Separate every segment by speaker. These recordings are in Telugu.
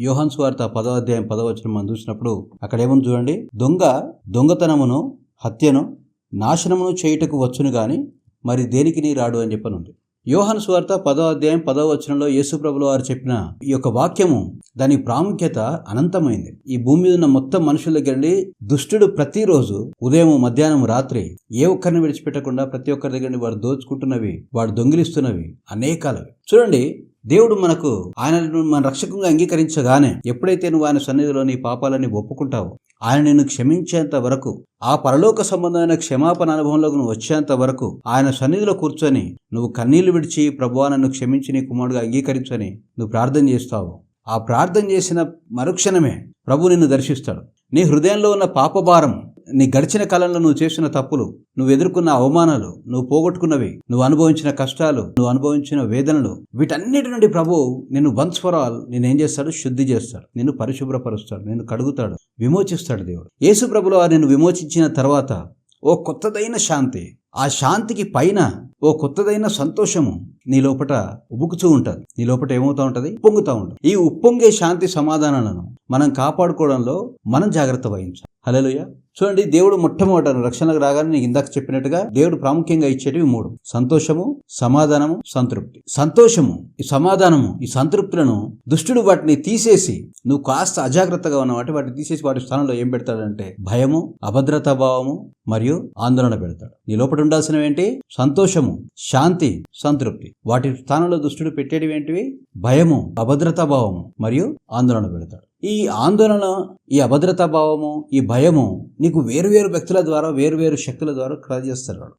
Speaker 1: యోహన్ స్వార్త పదో అధ్యాయం పదవచనం మనం చూసినప్పుడు అక్కడ ఏముంది చూడండి? దొంగ దొంగతనమును హత్యను నాశనమును చేయుటకు వచ్చును గాని మరి దేనికి నీ రాడు అని చెప్పనుంది. యోహన్ స్వార్త పదో అధ్యాయం పదో వచనంలో యేసుప్రభులు వారు చెప్పిన ఈ యొక్క వాక్యము దాని ప్రాముఖ్యత అనంతమైంది. ఈ భూమి మీద ఉన్న మొత్తం మనుషుల దగ్గరండి దుష్టుడు ప్రతిరోజు ఉదయం మధ్యాహ్నం రాత్రి ఏ ఒక్కరిని విడిచిపెట్టకుండా ప్రతి ఒక్కరి దగ్గర నుండి వాడు దోచుకుంటున్నవి వాడు దొంగిలిస్తున్నవి అనేకాలవి. చూడండి దేవుడు మనకు ఆయనను మన రక్షకంగా అంగీకరించగానే ఎప్పుడైతే నువ్వు ఆయన సన్నిధిలో నీ పాపాలని ఒప్పుకుంటావో ఆయన నిన్ను క్షమించేంత వరకు ఆ పరలోక సంబంధమైన క్షమాపణ అనుభవంలోకి నువ్వు వచ్చేంత వరకు ఆయన సన్నిధిలో కూర్చొని నువ్వు కన్నీళ్ళు విడిచి ప్రభువా నన్ను క్షమించి నీ కుమారుడుగా అంగీకరించని నువ్వు ప్రార్థన చేస్తావు. ఆ ప్రార్థన చేసిన మరుక్షణమే ప్రభు నిన్ను దర్శిస్తాడు. నీ హృదయంలో ఉన్న పాపభారం నీ గడిచిన కాలంలో నువ్వు చేసిన తప్పులు నువ్వు ఎదుర్కొన్న అవమానాలు నువ్వు పోగొట్టుకున్నవి నువ్వు అనుభవించిన కష్టాలు నువ్వు అనుభవించిన వేదనలు వీటన్నిటి నుండి ప్రభు నిన్ను వన్స్ ఫర్ ఆల్ నేను ఏం చేస్తాడు? శుద్ధి చేస్తాడు. నిన్ను పరిశుభ్రపరుస్తాడు. నిన్ను కడుగుతాడు. విమోచిస్తాడు దేవుడు. యేసు ప్రభులో నిన్ను విమోచించిన తర్వాత ఓ కొత్తదైన శాంతి ఆ శాంతికి పైన ఓ కొత్తదైన సంతోషము నీ లోపట ఉబుకుతూ ఉంటుంది. నీ లోపట ఏమవుతా ఉంటుంది? ఉప్పొంగుతూ ఉంటుంది. ఈ ఉప్పొంగే శాంతి సమాధానాలను మనం కాపాడుకోవడంలో మనం జాగ్రత్త వహించాలి. హలోయ చూడండి దేవుడు మొట్టమొదట రక్షణకు రాగానే నీకు ఇందాక చెప్పినట్టుగా దేవుడు ప్రాముఖ్యంగా ఇచ్చేటివి మూడు. సంతోషము సమాధానము సంతృప్తి. సంతోషము ఈ సమాధానము ఈ సంతృప్తులను దుష్టుడు వాటిని తీసేసి నువ్వు కాస్త అజాగ్రత్తగా ఉన్న వాటి వాటిని తీసేసి వాటి స్థానంలో ఏం పెడతాడంటే భయము అభద్రతా భావము మరియు ఆందోళన పెడతాడు. నీ లోపల ఉండాల్సినవి ఏంటి సంతోషము శాంతి సంతృప్తి. వాటి స్థానంలో దుష్టుడు పెట్టేటివి ఏంటివి భయము అభద్రతా భావము మరియు ఆందోళన పెడతాడు. ఈ ఆందోళన ఈ అభద్రతా భావము ఈ భయము నీకు వేరువేరు వ్యక్తుల ద్వారా వేరువేరు శక్తుల ద్వారా కలగజేస్తాడు వాడు.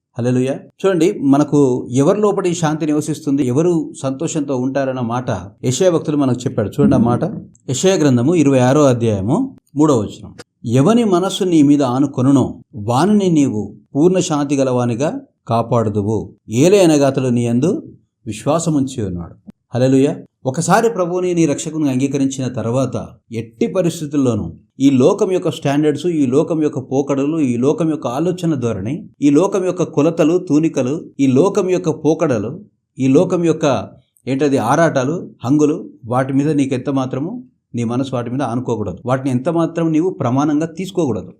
Speaker 1: చూడండి మనకు ఎవరి లోపల ఈ శాంతి నివసిస్తుంది ఎవరు సంతోషంతో ఉంటారన్న మాట యశయ భక్తులు మనకు చెప్పాడు చూడండి ఆ మాట. యశయ గ్రంథము ఇరవై ఆరో అధ్యాయము మూడో వచనం. ఎవని మనస్సు నీ మీద ఆనుకొనునో వానిని నీవు పూర్ణ శాంతి గలవానిగా కాపాడుదువు. ఏలే అతడు నీ అందు విశ్వాసముంచి ఉన్నాడు. హలలుయ ఒకసారి ప్రభువుని నీ రక్షకుని అంగీకరించిన తర్వాత ఎట్టి పరిస్థితుల్లోనూ ఈ లోకం యొక్క స్టాండర్డ్స్ ఈ లోకం యొక్క పోకడలు ఈ లోకం యొక్క ఆలోచన ధోరణి ఈ లోకం యొక్క కొలతలు తూనికలు ఈ లోకం యొక్క పోకడలు ఈ లోకం యొక్క ఏంటది ఆరాటాలు హంగులు వాటి మీద నీకు ఎంత మాత్రము నీ మనసు వాటి మీద అనుకోకూడదు వాటిని ఎంత మాత్రం నీవు ప్రమాణంగా తీసుకోకూడదు.